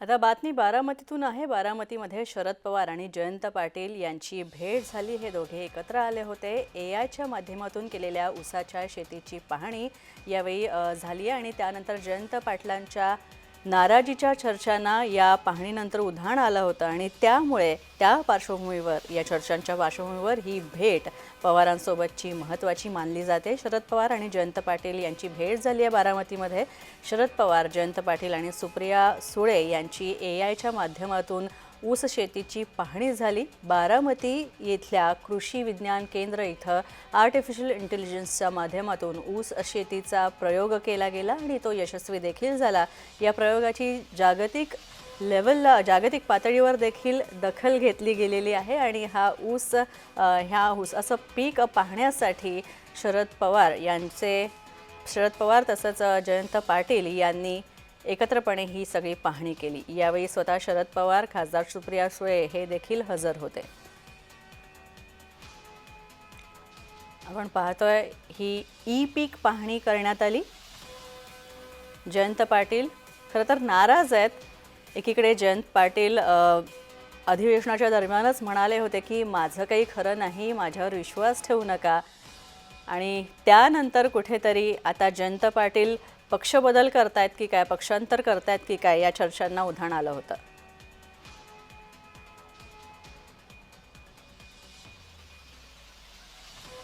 आता बातमी बारामतीतून आहे. बारामतीमध्ये शरद पवार आणि जयंत पाटील यांची भेट झाली. हे दोघे एकत्र आले होते. ए आयच्या माध्यमातून केलेल्या ऊसाच्या शेतीची पाहणी यावेळी झाली आहे आणि त्यानंतर जयंत पाटलांच्या नाराजीच्या चर्चांना या पाहणीनंतर उधाण आलं होतं आणि त्यामुळे त्या पार्श्वभूमीवर या चर्चांच्या पार्श्वभूमीवर ही भेट पवारांसोबतची महत्त्वाची मानली जाते. शरद पवार आणि जयंत पाटील यांची भेट झाली आहे बारामतीमध्ये. शरद पवार जयंत पाटील आणि सुप्रिया सुळे यांची ए आयच्या माध्यमातून ऊस शेतीची पाहणी झाली. बारामती येथल्या कृषी विज्ञान केंद्र इथं आर्टिफिशियल इंटेलिजन्सच्या माध्यमातून ऊस शेतीचा प्रयोग केला गेला आणि तो यशस्वी देखील झाला. या प्रयोगाची जागतिक लेवलला जागतिक पातळीवर देखील दखल घेतली गेलेली आहे आणि हा ऊस ह्या ऊस असं पीक पाहण्यासाठी शरद पवार यांचे शरद पवार तसंच जयंत पाटील यांनी एकत्रपणे ही सगळी पाहणी केली. यावेळी स्वतः शरद पवार खासदार सुप्रिया सुळे हे देखील हजर होते. आपण पाहतोय ही ई पीक पाहणी करण्यात आली. जयंत पाटील खरं तर नाराज आहेत. एकीकडे जयंत पाटील अधिवेशनाच्या दरम्यानच म्हणाले होते की माझं काही खरं नाही माझ्यावर विश्वास ठेवू नका. आणि त्यानंतर कुठेतरी आता जयंत पाटील पक्षबदल करतायत की काय पक्षांतर करतायत की काय या चर्चांना उधाण आलं होतं.